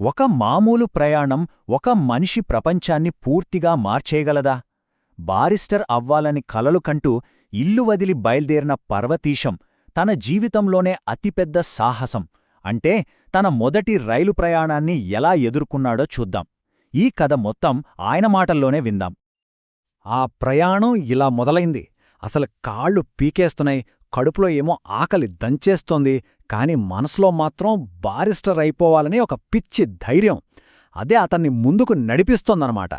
ఒక మామూలు ప్రయాణం ఒక మనిషి ప్రపంచాన్ని పూర్తిగా మార్చేయగలదా? బారిస్టర్ అవ్వాలని కలలు కంటూ ఇల్లు వదిలి బయల్దేరిన పర్వతీశం తన జీవితంలోనే అతిపెద్ద సాహసం. అంటే తన మొదటి రైలు ప్రయాణాన్ని ఎలా ఎదుర్కొన్నాడో చూద్దాం. ఈ కథ మొత్తం ఆయన మాటల్లోనే విందాం. ఆ ప్రయాణం ఇలా మొదలైంది. అసలు కాళ్ళు పీకేస్తున్నాయి. కడుపులో ఏమో ఆకలి దంచేస్తోంది కాని మనసులో మాత్రం బారిస్టర్ అయిపోవాలని ఒక పిచ్చి ధైర్యం. అదే అతన్ని ముందుకు నడిపిస్తోందనమాట.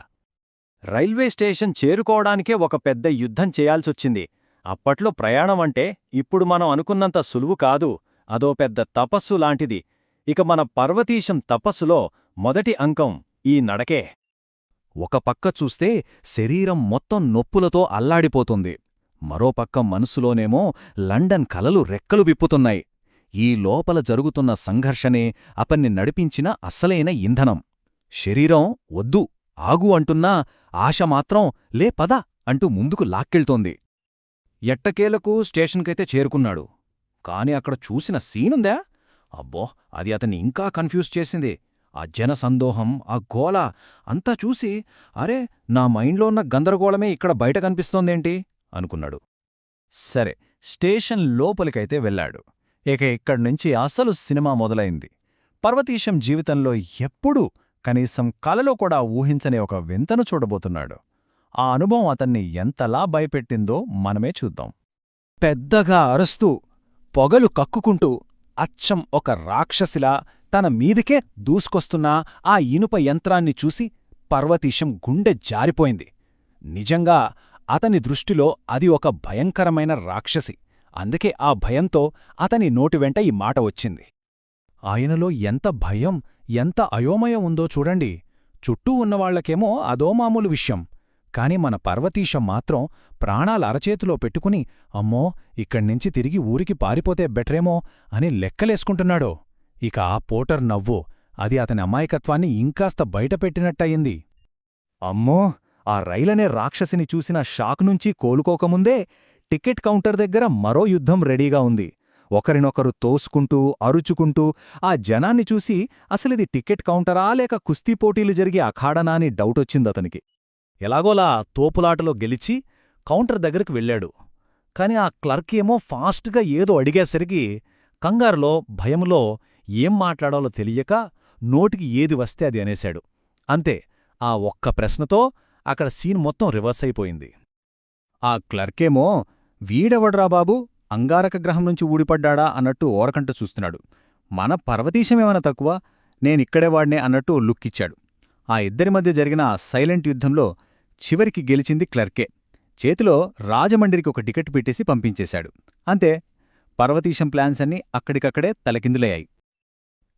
రైల్వే స్టేషన్ చేరుకోవడానికే ఒక పెద్ద యుద్ధం చేయాల్సొచ్చింది. అప్పట్లో ప్రయాణం అంటే ఇప్పుడు మనం అనుకున్నంత సులువు కాదు అదో పెద్ద తపస్సు లాంటిది. ఇక మన పర్వతీశం తపస్సులో మొదటి అంకం ఈ నడకే. ఒక పక్క చూస్తే శరీరం మొత్తం నొప్పులతో అల్లాడిపోతుంది. మరోపక్క మనసులోనేమో లండన్ కలలు రెక్కలు విప్పుతున్నాయి. ఈ లోపల జరుగుతున్న సంఘర్షణే అపన్ని నడిపించిన అస్సలైన ఇంధనం. శరీరం వద్దు ఆగు అంటున్నా ఆశ మాత్రం లే పద అంటూ ముందుకు లాక్కెళ్తోంది. ఎట్టకేలకు స్టేషన్కైతే చేరుకున్నాడు. కాని అక్కడ చూసిన సీనుందా? అబ్బో అది అతన్ని ఇంకా కన్ఫ్యూజ్ చేసింది. ఆ జనసందోహం ఆ గోల అంతా చూసి అరే నా మైండ్లో ఉన్న గందరగోళమే ఇక్కడ బయట కనిపిస్తోందేంటి? అనుకున్నాడు. సరే స్టేషన్ లోపలికైతే వెళ్ళాడు. ఇక ఇక్కడ్నుంచి అసలు సినిమా మొదలైంది. పర్వతీశం జీవితంలో ఎప్పుడూ కనీసం కలలో కూడా ఊహించని ఒక వింతను చూడబోతున్నాడు. ఆ అనుభవం అతన్ని ఎంతలా భయపెట్టిందో మనమే చూద్దాం. పెద్దగా అరుస్తూ పొగలు కక్కుకుంటూ అచ్చం ఒక రాక్షసిలా తన మీదికే దూసుకొస్తున్న ఆ ఇనుప యంత్రాన్ని చూసి పర్వతీశం గుండె జారిపోయింది. నిజంగా అతని దృష్టిలో అది ఒక భయంకరమైన రాక్షసి. అందుకే ఆ భయంతో అతని నోటివెంట ఈ మాట వచ్చింది. ఆయనలో ఎంత భయం ఎంత అయోమయం ఉందో చూడండి. చుట్టూ ఉన్నవాళ్ళకేమో అదో మామూలు విషయం. కాని మన పర్వతీశం మాత్రం ప్రాణాల అరచేతిలో పెట్టుకుని అమ్మో ఇక్కడ్నించి తిరిగి ఊరికి పారిపోతే బెటరేమో అని లెక్కలేసుకుంటున్నాడో. ఇక ఆ పోటర్ నవ్వు అది అతని అమాయకత్వాన్ని ఇంకాస్త బయటపెట్టినట్టయింది. అమ్మో ఆ రైలనే రాక్షసిని చూసిన షాక్ నుంచి కోలుకోకముందే టికెట్ కౌంటర్ దగ్గర మరో యుద్ధం రెడీగా ఉంది. ఒకరినొకరు తోసుకుంటూ అరుచుకుంటూ ఆ జనాన్ని చూసి అసలిది టికెట్ కౌంటరా లేక కుస్తీ పోటీలు జరిగే అఖాడనా అని డౌటొచ్చిందతనికి ఎలాగోలా తోపులాటలో గెలిచి కౌంటర్ దగ్గరికి వెళ్ళాడు. కాని ఆ క్లర్క్ ఏమో ఫాస్ట్గా ఏదో అడిగేసరికి కంగారులో భయంలో ఏం మాట్లాడాలో తెలియక నోటికి ఏది వస్తే అది అనేశాడు. అంతే ఆ ఒక్క ప్రశ్నతో అక్కడ సీన్ మొత్తం రివర్స్ అయిపోయింది. ఆ క్లర్కేమో వీడెవడ్రా బాబు? అంగారక గ్రహం నుంచి ఊడిపడ్డాడా? అన్నట్టు ఓరకంట చూస్తున్నాడు. మన పర్వతీశమేమన్నా తక్కువ? నేనిక్కడే వాడినే అన్నట్టు లుక్కిచ్చాడు. ఆ ఇద్దరి మధ్య జరిగిన సైలెంట్ యుద్ధంలో చివరికి గెలిచింది క్లర్కే. చేతిలో రాజమండ్రికి ఒక టికెట్ పెట్టేసి పంపించేశాడు. అంతే పర్వతీశం ప్లాన్స్ అన్నీ అక్కడికక్కడే తలకిందులయ్యాయి.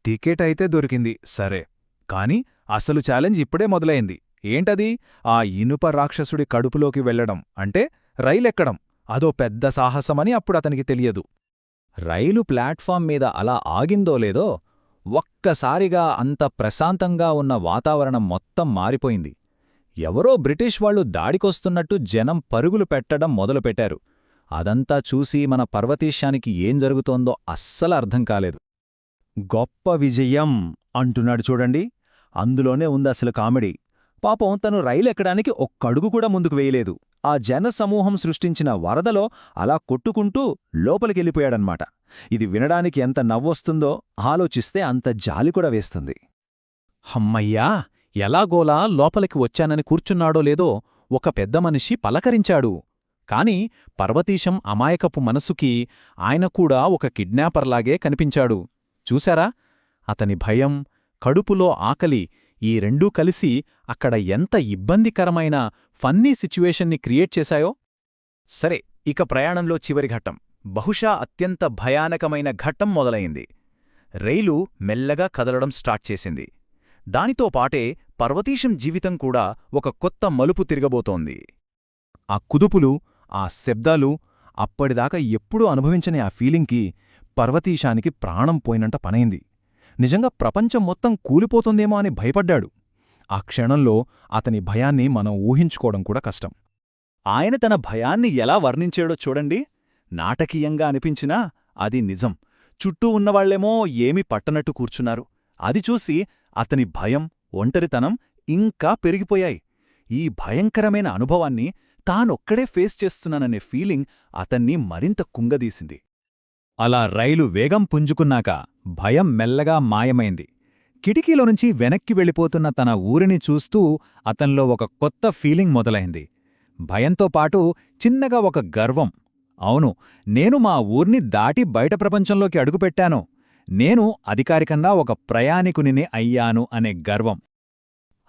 టికెట్ అయితే దొరికింది సరే. కాని అసలు ఛాలెంజ్ ఇప్పుడే మొదలైంది. ఏంటది? ఆ ఇనుప రాక్షసుడి కడుపులోకి వెళ్ళడం అంటే రైలెక్కడం. అదో పెద్ద సాహసమని అప్పుడతనికి తెలియదు. రైలు ప్లాట్ఫామ్ మీద అలా ఆగిందో లేదో ఒక్కసారిగా అంత ప్రశాంతంగా ఉన్న వాతావరణం మొత్తం మారిపోయింది. ఎవరో బ్రిటిష్ వాళ్ళు దాడికొస్తున్నట్టు జనం పరుగులు పెట్టడం మొదలుపెట్టారు. అదంతా చూసి మన పర్వతీశానికి ఏం జరుగుతోందో అస్సలు అర్థం కాలేదు. గొప్ప విజయం అంటున్నాడు చూడండి. అందులోనే ఉందసలు కామెడీ. పాపం తను రైలెక్కడానికి ఒక్కడుగు కూడా ముందుకు వేయలేదు. ఆ జనసమూహం సృష్టించిన వరదలో అలా కొట్టుకుంటూ లోపలికెళ్ళిపోయాడన్మాట. ఇది వినడానికి ఎంత నవ్వొస్తుందో ఆలోచిస్తే అంత జాలి కూడా వేస్తుంది. హమ్మయ్యా ఎలాగోలా లోపలికి వచ్చానని కూర్చున్నాడో లేదో ఒక పెద్ద మనిషి పలకరించాడు. కాని పర్వతీశం అమాయకపు మనసుకి ఆయన కూడా ఒక కిడ్నాపర్లాగే కనిపించాడు. చూశారా? అతని భయం కడుపులో ఆకలి ఈ రెండూ కలిసి అక్కడ ఎంత ఇబ్బందికరమైన ఫన్నీ సిచ్యువేషన్ని క్రియేట్ చేశాయో? సరే ఇక ప్రయాణంలో చివరి ఘట్టం. బహుశా అత్యంత భయానకమైన ఘట్టం మొదలైంది. రైలు మెల్లగా కదలడం స్టార్ట్ చేసింది. దానితో పాటే పర్వతీశం జీవితం కూడా ఒక కొత్త మలుపు తిరగబోతోంది. ఆ కుదుపులు ఆ శబ్దాలు అప్పటిదాకా ఎప్పుడూ అనుభవించని ఆ ఫీలింగ్కి పర్వతీశానికి ప్రాణం పోయినంట పనైంది. నిజంగా ప్రపంచం మొత్తం కూలిపోతుందేమో అని భయపడ్డాడు. ఆ క్షణంలో అతని భయాన్ని మనం ఊహించుకోవడం కూడా కష్టం. ఆయన తన భయాన్ని ఎలా వర్ణించాడో చూడండి. నాటకీయంగా అనిపించినా అది నిజం. చుట్టూ ఉన్నవాళ్ళేమో ఏమీ పట్టనట్టు కూర్చున్నారు. అది చూసి అతని భయం ఒంటరితనం ఇంకా పెరిగిపోయాయి. ఈ భయంకరమైన అనుభవాన్ని తానొక్కడే ఫేస్ చేస్తున్నాననే ఫీలింగ్ అతన్ని మరింత కుంగదీసింది. అలా రైలు వేగం పుంజుకున్నాక భయం మెల్లగా మాయమైంది. కిటికీలో నుంచి వెనక్కి వెళ్ళిపోతున్న తన ఊరిని చూస్తూ అతనిలో ఒక కొత్త ఫీలింగ్ మొదలైంది. భయంతో పాటు చిన్నగా ఒక గర్వం. అవును నేను మా ఊర్ని దాటి బయట ప్రపంచంలోకి అడుగుపెట్టాను. నేను అధికారికంగా ఒక ప్రయాణికునినే అయ్యాను అనే గర్వం.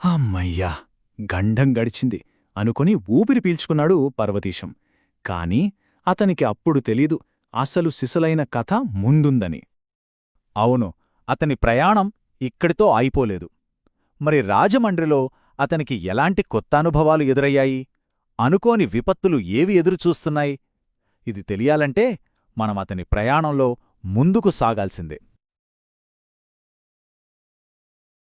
అమ్మయ్యా! గండం గడిచింది. అనుకుని ఊపిరి పీల్చుకున్నాడు పర్వతీశం. కాని అతనికి అప్పుడు తెలీదు అసలు సిసలైన కథ ముందుందని. అవును అతని ప్రయాణం ఇక్కడితో ఆగిపోలేదు. మరి రాజమండ్రిలో అతనికి ఎలాంటి కొత్త అనుభవాలు ఎదురయ్యాయి? అనుకోని విపత్తులు ఏవి ఎదురుచూస్తున్నాయి? ఇది తెలియాలంటే మనం అతని ప్రయాణంలో ముందుకు సాగాల్సిందే.